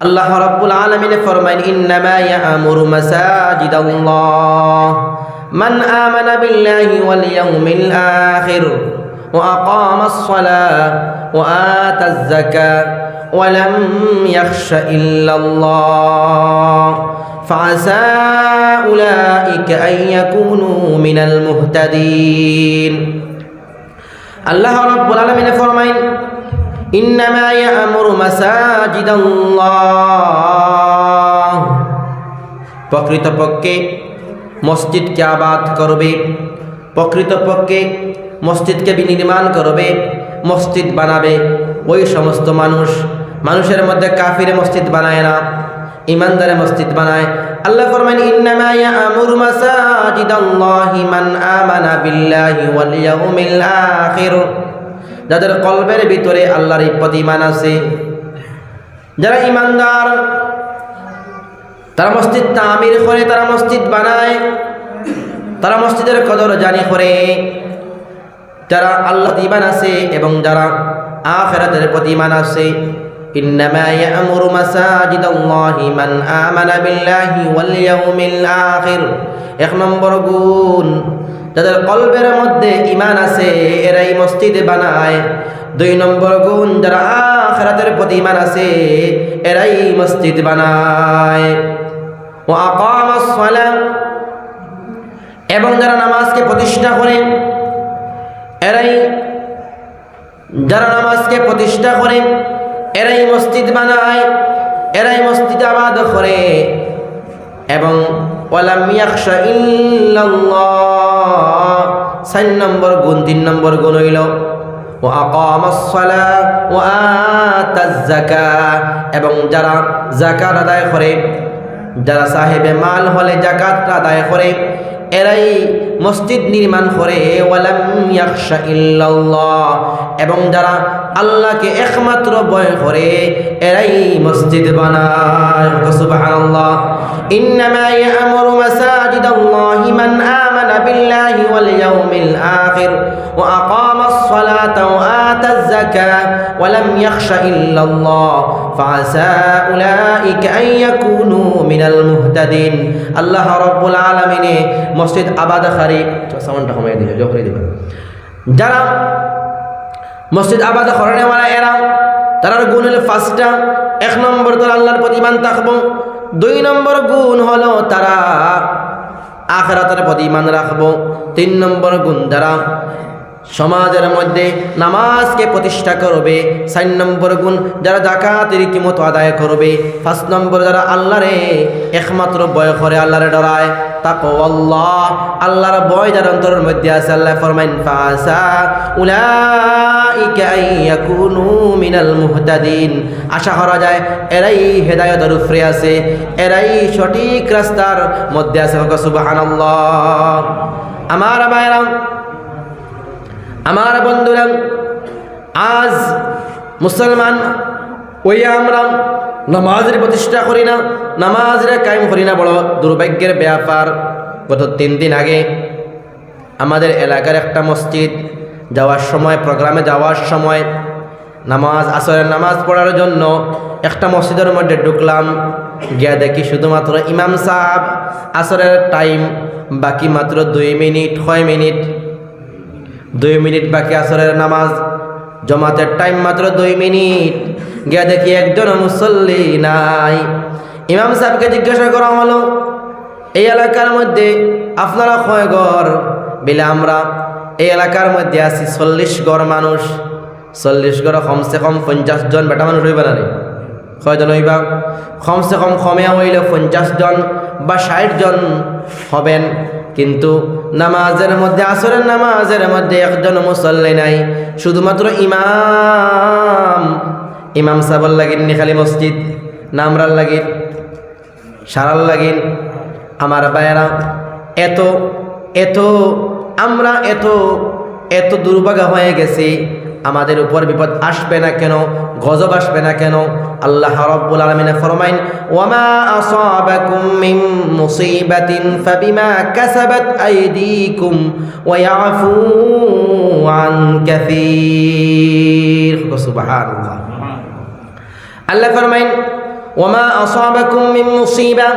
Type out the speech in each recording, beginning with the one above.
আল্লাহ রাব্বুল আলামিন ফরমাইন ইন্নামা ইয়ামুরু মাসাজিদাল্লাহ মান আমানা বিল্লাহি ওয়াল ইয়াউমিল আখির ওয়া আকামাস সালাহ ওয়া আতাজ যাকাহ ওয়া লাম ইয়াখশা ইল্লাল্লাহ فعسى أولئك أن يكونوا من المهتدين আল্লাহ রব্বুল আলামিন ফরমাইন ইন্নামা ইয়ামুরু মাসাজিদাল্লাহ। প্রকৃতপক্ষে মসজিদকে আবাদ করবে, প্রকৃতপক্ষে মসজিদকে বিনির্মাণ করবে, মসজিদ বানাবে। ওই সমস্ত মানুষ, মানুষের মধ্যে কাফিরে মসজিদ বানায় না, ইমানদারে মসজিদ বানায়। আল্লাহ ফরমান ইন্নামা ইয়ামুরু মাসাজিদাল্লাহি মান আমানা বিল্লাহি ওয়াল ইয়াউমিল আখির। যাদের কলবের ভিতরে আল্লাহর প্রতি ইমান আছে যারা ইমানদার তারা মসজিদ তামির করে তারা মসজিদ বানায় তারা মসজিদের কদর জানি করে যারা আল্লাহ ইমান আছে এবং যারা আখেরাতের প্রতি ইমান আছে إنما يأمر مساجد الله من آمن بالله واليوم الآخر এক নম্বর গুণ যাদের কলবের মধ্যে ইমান আছে, এরাই মসজিদ বানায়। দুই নম্বর গুণ, যারা আখেরাতের প্রতি ইমান আছে, এরাই মসজিদ বানায়। ও সালাম এবং যারা নামাজকে প্রতিষ্ঠা করে, এরাই, যারা নামাজকে প্রতিষ্ঠা করে, এরাই মসজিদ বানায়, এরাই মসজিদ আবাদ করে। এবং ওয়ালাম ইয়াকশা ইল্লাল্লাহ, চার নম্বর গুণ, তিন নম্বর গুণ হইল ও আকামাসসালা ও আতাজ যাকাত এবং যারা যাকাত আদায় করে, যারা সাহেবে মাল হলে জাকাত আদায় করে এরাই মসজিদ নির্মাণ করে এবং যারা আল্লাহকে একমাত্র বয় করে, এরাই মসজিদ বানায়। ইন্নামা ইয়ামুরু মাসাজিদাল্লাহি মান আখির ওয়া আকামাস সালাতা ওয়া আতাজ যাকাত ওয়া লাম ইয়াখশা ইল্লাল্লাহ ফাআসা উলাইকা আন ইয়াকুনু মিনাল মুহতাদিন আল্লাহ রাব্বুল আলামিনে মসজিদ আবাদকারী সাউন্ডটা কমাই দিও জোরে দিবেন যারা মসজিদ আবাদ করেন মানে এরা তারার গুণ হলো ফার্স্টটা এক নম্বর তারা আল্লাহর প্রতিমান থাকব। দুই নম্বর গুণ হলো তারা আখরাতের প্রতি ইমান রাখব। তিন নম্বর গুণ যারা সমাজের মধ্যে নামাজকে প্রতিষ্ঠা করবে। চার নম্বর গুণ যারা জাকাত কিমত আদায় করবে। পাঁচ নম্বর যারা আল্লাহরে একমাত্র বয় করে আল্লাহরে ডরায়। তাকো আল্লাহ। আল্লাহর বয় যার অন্তরের মধ্যে আছে, আল্লাহ ফরমাইন ফাসা উলাইকা আইয়াকুনু মিনাল মুহতাদিন। আশা করা যায়, এরাই হেদায়তের উপরে আছে, এরাই সঠিক রাস্তার মধ্যে আছে। সুবহানাল্লাহ। আমার বাইরাম আমার বন্ধুরা, আজ মুসলমান ওই আমরা নামাজের প্রতিষ্ঠা করি না, নামাজের কায়েম করি না, বড় দুর্ভাগ্যের ব্যাপার। গত তিন দিন আগে আমাদের এলাকার একটা মসজিদ যাওয়ার সময়, প্রোগ্রামে যাওয়ার সময় নামাজ, আসরের নামাজ পড়ার জন্য একটা মসজিদের মধ্যে ঢুকলাম। গিয়া দেখি শুধুমাত্র ইমাম সাহেব, আসরের টাইম বাকি মাত্র দুই মিনিট ছয় মিনিট? দুই মিনিট বাকি আসরের নামাজ, জমাতের টাইম মাত্র দুই মিনিট। গিয়া দেখি একজন মুসল্লি নাই। ইমাম সাহেবকে জিজ্ঞাসা করা হলো, এই এলাকার মধ্যে আপনারা কয় গড় বিলে, আমরা এই এলাকার মধ্যে আছি চল্লিশ গড় মানুষ। চল্লিশ গড় কমসে কম পঞ্চাশ জন। বেটা মানুষ হইবা না রে? কয়জন হইবা? কমসে কম কমে হইলে পঞ্চাশ জন বা ষাট জন হবেন। কিন্তু নামাজের মধ্যে, আসরের নামাজের মধ্যে একজন মুসল্লি নাই। শুধুমাত্র ইমাম ইমাম সাবল লাগিন খালি মসজিদ, নামরার লাগিন সারাল লাগিন। আমার বায়েরা এত এত, আমরা এত এত দুর্ভাগা হয়ে গেছি, আমাদের উপর বিপদ আসবে না কেন, গজব আসবে না কেন? আল্লাহ রাব্বুল আলামিন ফরমাইন, ওয়ামা আসাবাকুম মুসিবাতিন ফাবিমা ওয়া আল্লাহ ফরমাইন, ওমা আসাবাকুম মিন মুসিবা,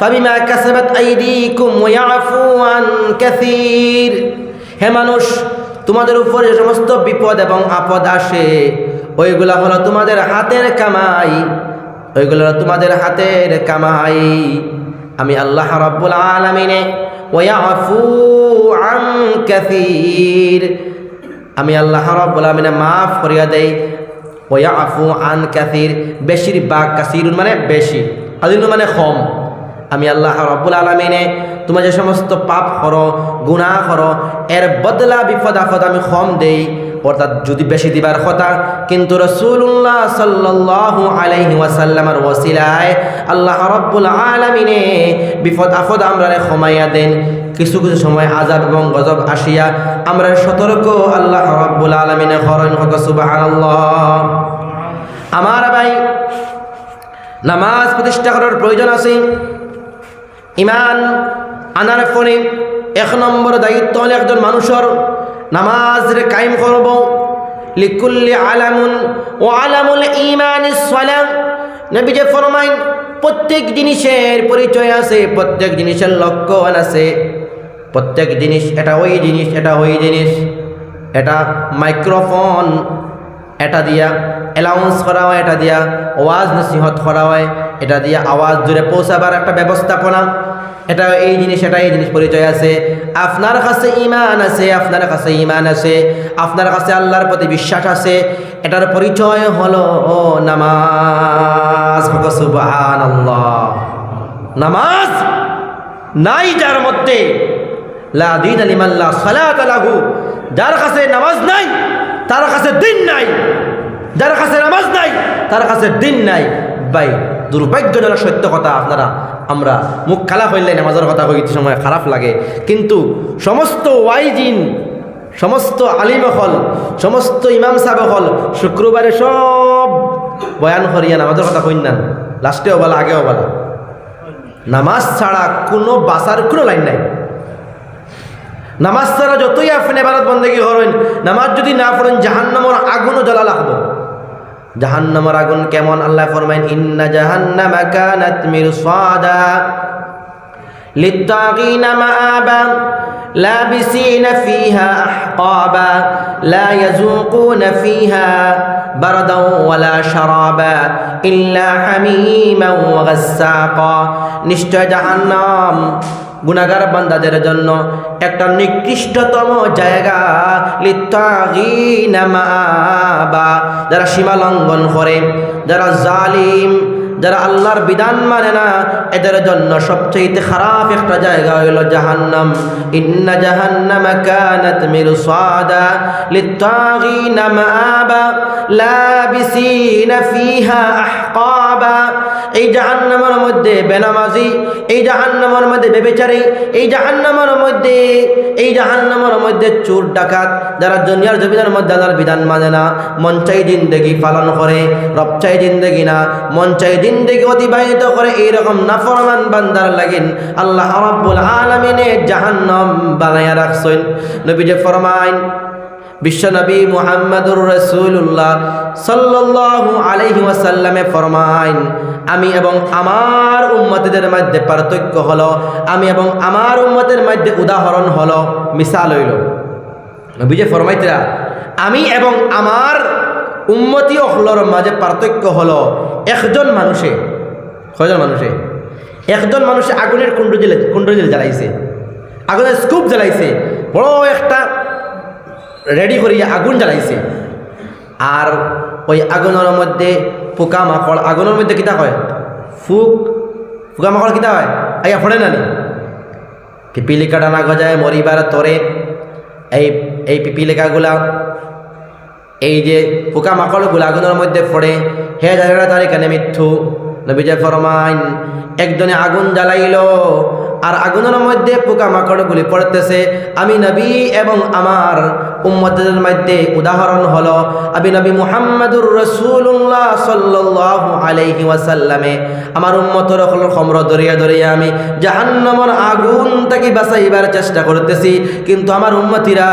ফাবিমা কাসাবাত আইদিকুম ওয়া ইয়াফু আন কাসীর। হে মানুষ, তোমাদের উপরে সমস্ত বিপদ এবং আপদ আসে, ওইগুলা হলো তোমাদের হাতের কামাই। ওইগুলো হলো তোমাদের হাতের কামাই। আমি আল্লাহ রাব্বুল আলামিনে ওয়াফু আন কাসীর। আমি আল্লাহ রাব্বুল আলামিনে মাফ করিয়া দেই। ওয়াফু আন কাসির বেশির বাগ কাসিরুন মানে বেশি কালিলুন মানে কম। আমি আল্লাহ রাব্বুল আলামিনে তোমার যে সমস্ত পাপ করো গুণা করো, এর বদলা বিপদ আপদ আমি কম দেই, অর্থাৎ যদি বেশি দিবার কথা, কিন্তু রসুল্লাহ সাল্লাল্লাহু আলাইহি ওয়াসাল্লামের ওসিলায় আল্লাহ রাব্বুল আলামিনে বিপদ আপদ আমরা ক্ষমাইয়া দেন। কিছু কিছু সময় আজাব এবং গজব আসিয়া আমরা সতর্ক আল্লাহ রাব্বুল আলামিনে হরণ হক, সুবহানাল্লাহ। আমার ভাই, নামাজ প্রতিষ্ঠা করার প্রয়োজন আছে? ইমান আনার ফলে এক নম্বর দায়িত্ব হলে একজন মানুষের নামাজরে কায়েম করব। লিকুল্লি আলামুন ও আলামুল ইমান সালাম নবী যে ফরমাইন, প্রত্যেক জিনিসের পরিচয় আছে, প্রত্যেক জিনিসের লক্ষণ আছে। প্রত্যেক জিনিস, এটা ওই জিনিস, এটা ওই জিনিস। এটা মাইক্রোফোন, এটা দিয়া অ্যালাউন্স করা হয়, এটা দিয়া আওয়াজ নসিহত করা হয়, এটা দিয়া আওয়াজ জুড়ে পৌঁছাবার একটা ব্যবস্থাপনা। এটা এই জিনিস, এটা এই জিনিস পরিচয় আছে। আপনার কাছে ইমান আছে, আপনার কাছে ইমান আছে। আপনার কাছে আল্লাহর প্রতি বিশ্বাস আছে। এটার পরিচয় হলো নামাজ। নামাজ নাই যার মধ্যে। যার কাছে নামাজ নাই, তার কাছে দিন নাই। যার কাছে নামাজ নাই, তার কাছে দিন নাই। ভাই দুর্ভাগ্যজনক সত্য কথা আপনারা, আমরা মুখ খালা হইলে নামাজের কথা কইতে সময় খারাপ লাগে। কিন্তু সমস্ত ওয়াইজিন, সমস্ত আলিম হল, সমস্ত ইমাম সাহেব হল, শুক্রবারে সব বয়ান করিয়া নামাজের কথা কইন না। লাস্টেও বলা, আগেও বলা। নামাজ ছাড়া কোনো বাসার কোনো লাইন নাই। নামাজ ছাড়া যতই আপনি এবারত বন্দেগী করেন নামাজ যদি না পড়েন জাহান্নামর আগুনও জ্বলা লাগবো। জাহান্নামার আগুন কেমন? আল্লাহ ফরমাইন ইন্না জাহান্নামা কানাত মিরসাদা লিত্তাগিনা মাআবা লাবিসিনা ফিহা أحقابا لا يذوقون فيها بردا ولا شرابا إلا حميما وغساقا নিশ্চয় জাহান্নাম গুনাগার বান্দাদের জন্য একটা নিকৃষ্টতম জায়গা লিত্তাগিনা মাআবা যারা সীমা লঙ্ঘন করে যারা জালিম যারা আল্লাহর বিধান মানে না, এদের জন্য সবচেয়ে খারাপ একটা জায়গা হইল জাহান্নাম। ইন্না জাহান্নাম কানাত মিরসাদা লিত্তাগিনা মাআবা, লাবিসিনা ফিহা আহকাবা। এই জাহান্নামের মধ্যে বেনামাজি, এই জাহান্নামের মধ্যে বেবেচারি, এই জাহান্নামের মধ্যে, এই জাহান্নামের মধ্যে চোর, ডাকাত যারা দুনিয়ার জমিনের মধ্যে আল্লাহর বিধান মানে না, মন চাই জিন্দেগি পালন করে, রব চাই জিন্দেগি না, মন চাই জিন্দেগি অতিবাহিত করে, এইরকম নাফরমান বান্দার লাগিন আল্লাহ রাব্বুল আলামিনে জাহান্নাম বানায়া রাখছেন। নবী যে ফরমাইন, বিশ্বনবী মুহাম্মদুর রসুল্লাহ সাল্লাল্লাহু আলাইহি ওয়াসাল্লামে ফরমাইন আমি এবং আমার উম্মতদের মধ্যে পার্থক্য হলো, আমি এবং আমার উম্মতের মধ্যে উদাহরণ হলো মিসাল হইল। নবী যে ফরমাইতরা, আমি এবং আমার উম্মতি হলর মাঝে পার্থক্য হলো একজন মানুষে, কয়জন মানুষে? একজন মানুষে আগুনের কুণ্ড জেলে কুণ্ড জেলে জ্বালাইছে, আগুনের স্কুপ জ্বালাইছে, বড় একটা রেডি করিয়া আগুন জ্বালাইছে। আর ওই আগুনের মধ্যে পোকা মাকড়, আগুনের মধ্যে কিতা হয়? ফুক, পোকা মাকড় কিতা হয়? আইয়া ফোড়ে নানি। পিপিলিকা ডানা গজায় মরিবার তরে এই এই পিপিলিকাগুলা, এই যে পোকা মাকড়গুলো আগুনের মধ্যে পড়ে হে জায়গাটা তার এখানে মিথ্যু নবীজে ফরমাইন, একজনে আগুন জ্বালাইল আর আগুনের মধ্যে পোকা মাকড়গুলি পড়তেছে। আমি নবী এবং আমার উম্মতের মধ্যে উদাহরণ হলো, আমি নবী মুহাম্মদুর রসুল্লাহ সাল্লাহ আলাইহি ওয়াসাল্লামে। আমার উম্মতর খমর দরিয়া দরিয়া আমি জাহান্নামর আগুন তাকে বাঁচাইবার চেষ্টা করতেছি, কিন্তু আমার উম্মতিরা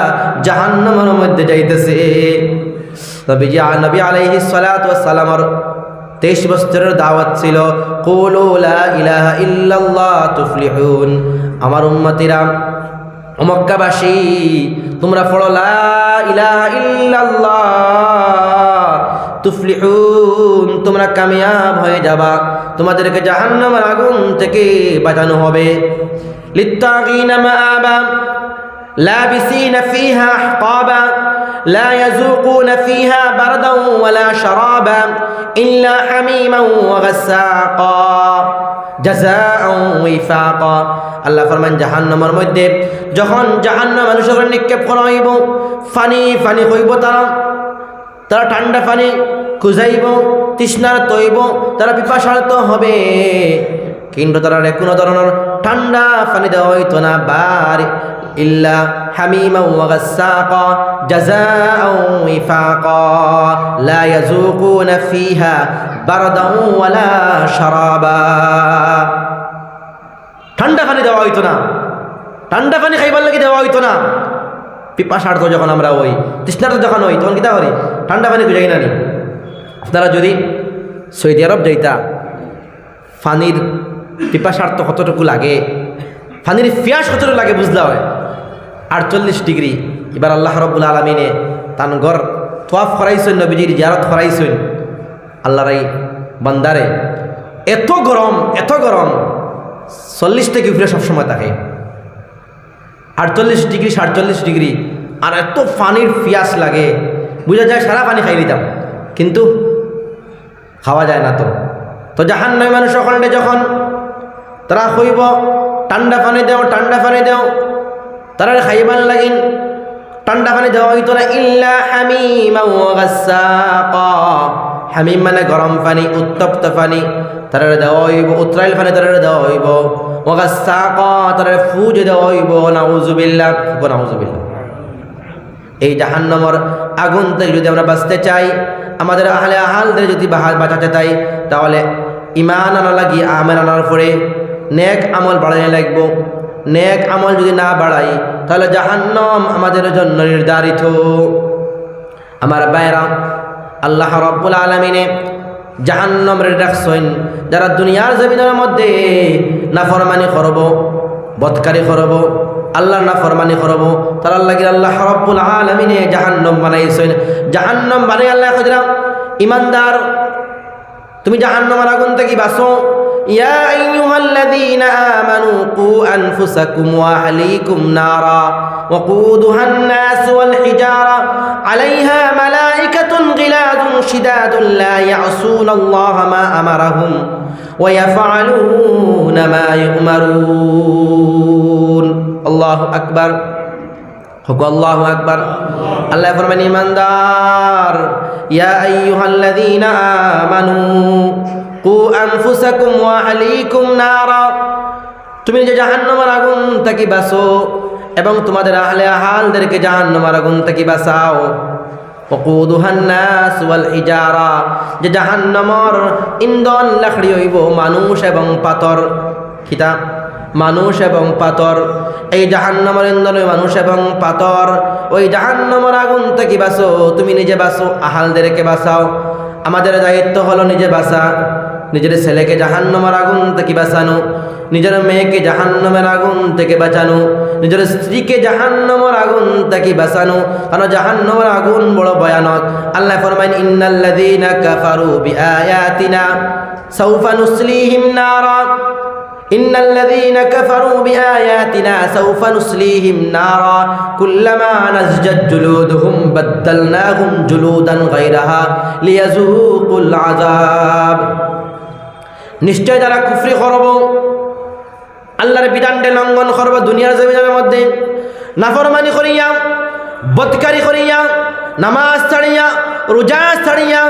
জাহান্নামের মধ্যে যাইতেছে। নবী আলাইহি সালাত সালামর তেইশ বছরের দাওয়াত ছিল তুফলিহুন। আমার উন্মতিরা মক্কাবাসী, তোমরা পড়ো, লা তুফলিহুন। তোমরা কামিয়াব হয়ে যাবা। তোমাদেরকে জাহান্নামের আগুন থেকে বাঁচানো হবে। লিত্তাগিনা মাআবা, লাবিসিনা ফিহা আহকাবা। لا يذوقون فيها بردا ولا شرابا الا حميما وغساقا জাযাআ ওয়াইফাকা আল্লাহ ফরমান জাহান্নামের মধ্যে যখন জাহান্নাম মানুষের নিক্ষেপ করা হইব ফানি ফানি হইব তারা তারা ঠান্ডা পানি খুঁজাইব তৃষ্ণার তৈব তারা পিপাসার্ত হবে কিন্তু তারা কোনো ধরনের ঠান্ডা পানি দেওয়া হইতো না বার ইল্লা হামিমা ওয়াগাসাকা জাযাআ ওয়াফাকা, লা ইয়াযুকুনা ফিহা বারদান ওয়ালা শারাবা। ঠান্ডা পানি দেওয়া হইতো না। ঠান্ডা পানি খাইবার লাগি দেওয়া হইতো না। পিপাসার্থ যখন আমরা ওই তৃষ্ণার্থ যখন হই তখন কিতা করি? ঠান্ডা পানি খুঁজাই না নি। আপনারা যদি সৌদি আরব যাইতা, ফানির পিপাসার্থ কতটুকু লাগে, ফানির পিয়াস কতটুকু লাগে বুঝলা হয়? আটচল্লিশ ডিগ্রি। এবার আল্লাহ রব্বুল আলমিনে তান গড় তোয়াফ করাইছেন, নবীজির জিয়ারত করাইছেন। আল্লাহর এই বান্দারে এত গরম এত গরম, চল্লিশ থেকে উপরে সবসময় থাকে আটচল্লিশ ডিগ্রি, সাতচল্লিশ ডিগ্রি, আর এত পানির পিয়াস লাগে। বুঝা যায় সারা পানি খাই দিতাম, কিন্তু খাওয়া যায় না তো। তো জাহান নয় মানুষ ওখানে যখন তারা হইব, ঠান্ডা পানি দেও, ঠান্ডা পানি দেও তারা খাইবার লাগিন, ঠান্ডা পানি দেওয়া হইতো না, ইল্লা হামিম হামিম মানে গরম পানি, উত্তপ্ত পানি তারা দেওয়া হইব উত্তরাইল পানি তারা দেওয়া হইব। ওগাসাক তারা ফুজ দেওয়া হইব, নাউজুবিল্লাহ নাউজুবিল্লাহ। এই জাহান্নামর আগুন থেকে যদি আমরা বাঁচতে চাই, আমাদের আহলে আহালদের যদি বাঁচাতে চাই, তাহলে ইমান আনা লাগি আমের আনার পরে নেক আমল বাড়ানো লাগব। নেক আমল যদি না বাড়াই, তাহলে জাহান্নম আমাদের জন্য নির্ধারিত। আমার বাইরা আল্লাহ রব্বুল আলমিনে জাহান্নামের ডাকছেন, যারা দুনিয়ার জমিনের মধ্যে না নাফরমানি করব বৎকারি করব, আল্লাহ নাফরমানি করব, তার আল্লাহ আল্লাহ রব্বুল আলমিনে জাহান্নম বানাইছেন। জাহান্নম বানাই আল্লাহ খুঁজলাম ইমানদার, তুমি জাহান্নামের আগুন থেকে বাঁচো। ইয়া আইয়ুহাল্লাযীনা আমানু কু আনফুসাকুম ওয়া আহলিকুম নারা وقودها الناس والحجارة عليها ملائكة غلاظ شداد لا يعصون الله ما أمرهم ويفعلون ما يؤمرون الله أكبر হোক আল্লাহ আকবার আল্লাহ ফরমান ইমানদার ইয়া আইয়ুহাল্লাযীনা আমানু তুমি যে জাহান্নামের আগুন থেকে বাঁচো এবং তোমাদের আহলে আহালদেরকে জাহান্নামের আগুন থেকে ওয়াল হিজারা যে ইন্ধন মানুষ এবং মানুষ এবং এই মানুষ এবং ওই আগুন থেকে তুমি নিজে বাঁচো, আহালদেরকে বাঁচাও। আমাদের দায়িত্ব হলো নিজে বাঁচা। নিজের ছেলেকে জাহান্নামের আগুন থেকে বাঁচানো নিজের মেয়েকে জাহান্নামের আগুন থেকে বাঁচানো নিজের স্ত্রীকে জাহান্নামের আগুন থেকে বাঁচানো কারণ জাহান্নামের আগুন বড় ভয়ানক আল্লাহ ফরমাইন ইন্নাল্লাযীনা কাফারু বিআয়াতিনা সাউফা নুসলিহিম নারা إن الذين كفروا بآياتنا سوف نصليهم نارا كلما نزجت جلودهم بدلناهم جلودا غيرها ليذوقوا العذاب নিশ্চয় যারা কুফরি করব, আল্লাহর বিধানটে লঙ্ঘন করব, দুনিয়ার জমিনের মধ্যে, নাফরমানি করিয়া বৎকারি করিয়া, নামাজ ছাড়িয়া, রোজা ছাড়িয়া,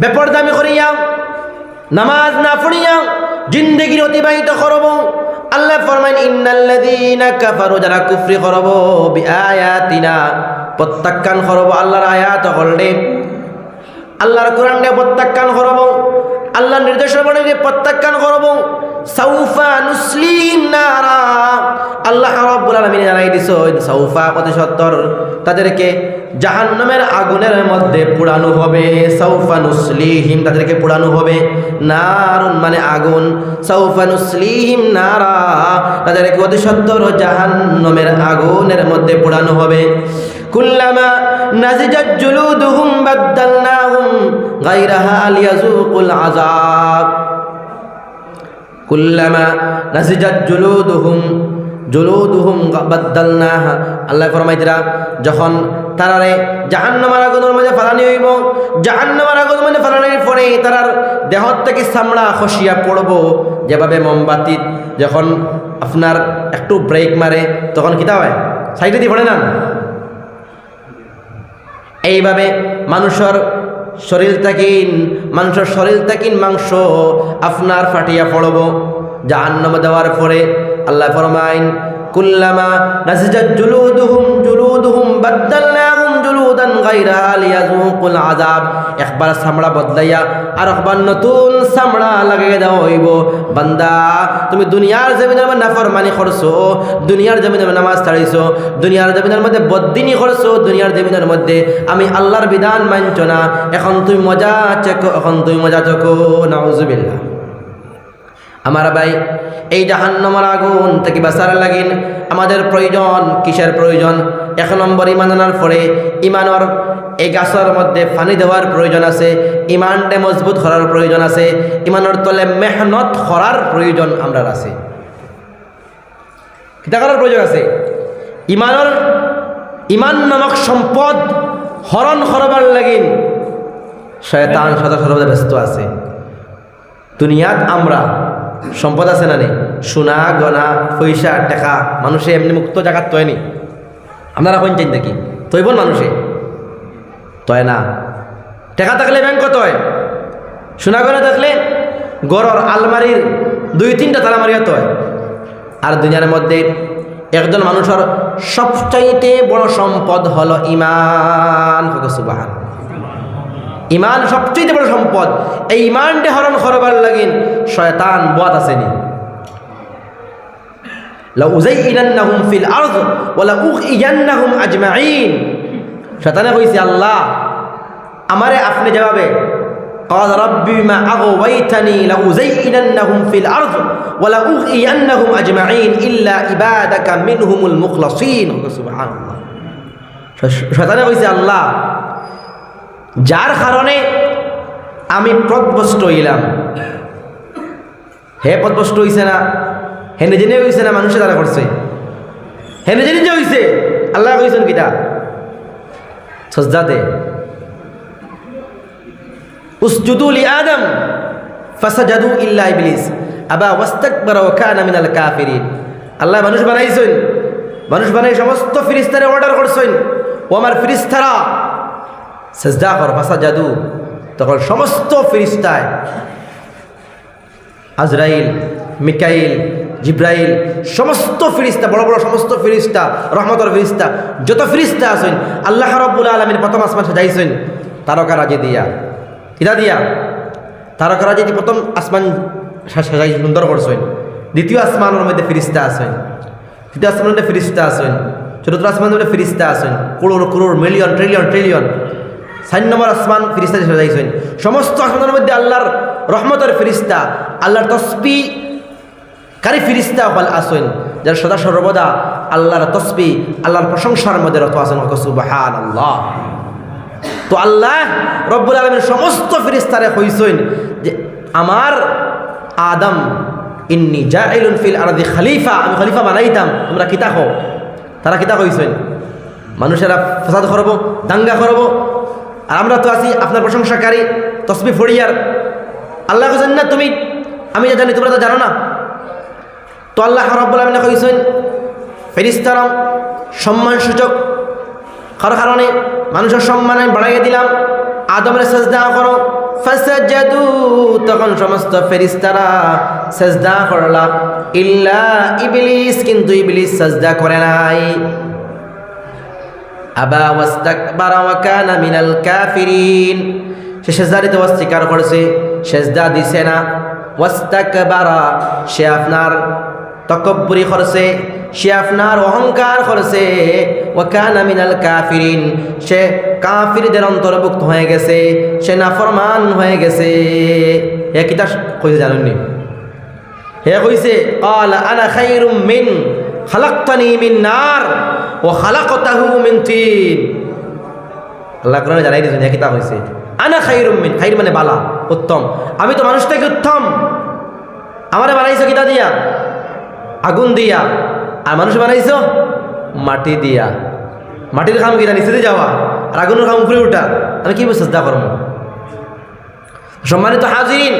বেপরদামি করিয়া, নামাজ না পড়িয়া জিন্দগির অতিবাহিত করব, আল্লাহ ফরমাইন, ইন্নাল্লাযীনা কাফারু যারা কুফরি করব, বিআয়াতিনা, প্রত্যাখ্যান করব, আল্লাহর আয়াত হলডে আল্লাহর কোরআন দিয়ে প্রত্যাখ্যান করব আল্লাহর নির্দেশনা দিয়ে প্রত্যাখ্যান করব। সাউফা নারা। আল্লাহ তাদেরকে জাহান্নামের আগুনের মধ্যে পোড়ানো হবে। তাদেরকে হবে। নারুন মানে আগুন। নারা, তাদেরকে আগুনের মধ্যে পোড়ানো হবে। কুল্লামা নাজিজাত যখন তারারে জাহান্নামের আগুনের মধ্যে ফালানি হইব, জাহান্নামের আগুনের মধ্যে ফালানির পরে তারার দেহ থেকে চামড়া, খসিয়া পড়ব। যেভাবে মোমবাতি যখন আপনার একটু ব্রেক মারে, তখন কিতা হয়? সাইডে দিয়ে পড়ে না? এইভাবে মানুষের শরীর থাকিন মাংসর শরীর থাকিন মাংস আপনার ফাটিয়া পড়ব। জাহান্নামে দেওয়ার পরে আল্লাহ ফরমাইন, কুল্লামা নাসিজাত জুলুদুহুম জুলুদুহুম বাদদালনাহুম জুলুদান গায়রাহা লিয়াযুকুল আযাব। একবার চামড়া বদলাইয়া আর একবার নতুন চামড়া লাগিয়ে দেওয়া হইব। বান্দা, তুমি দুনিয়ার জমিনের মধ্যে নাফরমানি করছ, দুনিয়ার জমিনের নামাজ ছাড়িছো, দুনিয়ার জমিনের মধ্যে বদ্দিনী করছ, দুনিয়ার জমিনের মধ্যে আমি আল্লাহর বিধান মানছ না। এখন তুমি মজা চেকো এখন তুমি মজা চকো নাউজুবিল্লাহ। আমার ভাই, এই জাহান্নামার আগুন থেকে বাঁচার লাগিন আমাদের প্রয়োজন, কিসের প্রয়োজন? এক নম্বর ইমান আনার পরে ইমানর এই গাছের মধ্যে পানি দেওয়ার প্রয়োজন আছে ইমানটে মজবুত করার প্রয়োজন আছে, ইমানের তলে মেহনত করার প্রয়োজন আমরা আছে। কিতা করার প্রয়োজন আছে? ইমানের ইমান নামক সম্পদ হরণ করবার লাগিন শয়তান সদা সর্বদা ব্যস্ত আছে। দুনিয়াত আমরা সম্পদ আছে না নেই? সোনা গনা পয়সা, টাকা, মানুষে এমনি মুক্ত জায়গাত তয়নি আপনারা কোন চিন্তা কি? তৈবন মানুষে। তয় না। টাকা থাকলে ব্যাংক তয় সোনা গনা থাকলে গড়র আলমারির দুই, তিনটা তালা মারিয়া তয়। আর দুনিয়ার মধ্যে একজন মানুষের সবচাইতে বড় সম্পদ হলো ইমান সুবাহান ইমান সবচেয়ে বড় সম্পদ এই ইমানটে হরণ করবার লাগিন শয়তান বাদ আসেনি লাউজাইনান্নাহুম ফিল আরদ ওয়া লাউখিয়ান্নাহুম আজমাইন শয়তানে কইছে আল্লাহ আমারে আপনি জবাবে قال رب بما أغويتني لأزيننهم في الأرض ولأغينهم أجمعين إلا عبادك منهم المخلصين سبحان الله শয়তানে কইছে আল্লাহ যার কারণে আমি পদভষ্ট হইলাম। হে পদভষ্ট হইছে না? হে নিজে নিজে হইছে না? মানুষে তারা করছে। হে নিজে নিজে হইছে, আল্লাহ কইছেন কিতা? সজ্জাতে। উসজুদু লি আদম, ফাসাজাদু ইল্লা ইবলিস। আবা ওয়াস্তাকবারা ওয়া কানা মিনাল কাফিরিন। আল্লাহ মানুষ বানাইছেন। মানুষ বানাই সমস্ত ফিরিস্তারে অর্ডার করছেন। ও আমার ফিরিস্তারা সেজদা কর ফাঁসা জাদু। তখন সমস্ত ফিরিস্তায় আজরাইল, মিকাইল, জিব্রাইল, সমস্ত ফিরিস্তা, বড় বড় সমস্ত ফিরিস্তা, রহমতর ফিরিস্তা, যত ফিরিস্তা আসেন আল্লাহ রব্বুল আলমীর প্রথম আসমান সাজাইছেন, তারকা রাজি দিয়া। কিতা দিয়া? তারকা রাজি প্রথম আসমান সাজাই সুন্দর করছেন। দ্বিতীয় আসমানের মধ্যে ফিরিস্তা আসেন তৃতীয় আসমানের মধ্যে ফিরিস্তা আছেন। চতুর্থ আসমানের মধ্যে ফিরিস্তা আছেন। Crore crore million, trillion trillion. Sign number আসমান ফিরিস্তা সাজাইছেন সমস্ত আসমানের মধ্যে আল্লাহর রহমতের ফিরিস্তা, আল্লাহর তসবি কারি ফিরিস্তা হল আসেন যারা সদা সর্বদা আল্লাহর তসবি, আল্লাহর প্রশংসার মধ্যে রত আছেন। সুবাহান আল্লাহ তো আল্লাহ রব্বুল আলমের সমস্ত ফিরিস্তারে হইছেন যে, আমার আদম, ইন্নি জাইলুন ফিল আরদি খালিফা, আমি খলিফা বানাইতাম, তোমরা কিতা হো তারা কিতা হইছেন মানুষেরা ফসাদ করব দাঙ্গা করব আর আমরা তো আছি আপনার প্রশংসাকারী, তসবি ফড়িয়ার। আল্লাহ কেছেন না, তুমি, আমি যা জানি, তোমরা তো জানো না। তো আল্লাহ রব্বুল আলমিনা কইছেন ফেরিস্তারাম সম্মান সূচক কারও কারণে মানুষের সম্মান আমি বাড়াইয়ে দিলাম। আদমের সেজদা করো। ফাসাজাদু তখন সমস্ত ফেরিস্তারা সেজদা করলা ইল্লা ইবলিস, কিন্তু ইবলিস সেজদা করে নাই। আবা ওয়াস্তাকবারা ওয়া কানা মিনাল কাফিরিন। সে সেজদারিতে অস্বীকার করেছে, সেজদা দিছে না। ওয়াস্তাকবারা, সে আপনার তকব্বরি করছে, সে আপনার অহংকার করছে। ওয়াকানা মিনাল কাফিরিন, সে কাফিরদের অন্তর্ভুক্ত হয়ে গেছে, সে নাফরমান হয়ে গেছে। হে কিতা কইছে জানেননি? হে কইছে আল আনা খাইরুম মিন, খালাক্তানি মিন নার। ও হালা কতাহু মিন তিন। আল্লাহ কোরআনে জানাই দিয়েছেন একই হয়েছে আনা খাইরুমিন খাইর মানে বালা, উত্তম। আমি তো মানুষ থেকে উত্তম। আমারে বানাইছো কিতা দিয়া? আগুন দিয়া। আর মানুষ বানাইছো মাটি দিয়া। মাটির কাম কিনা নিচে যাওয়া। আর আগুনের কাম উপরে উঠা। আমি কি সাজদা করব সম্মানিত হাজির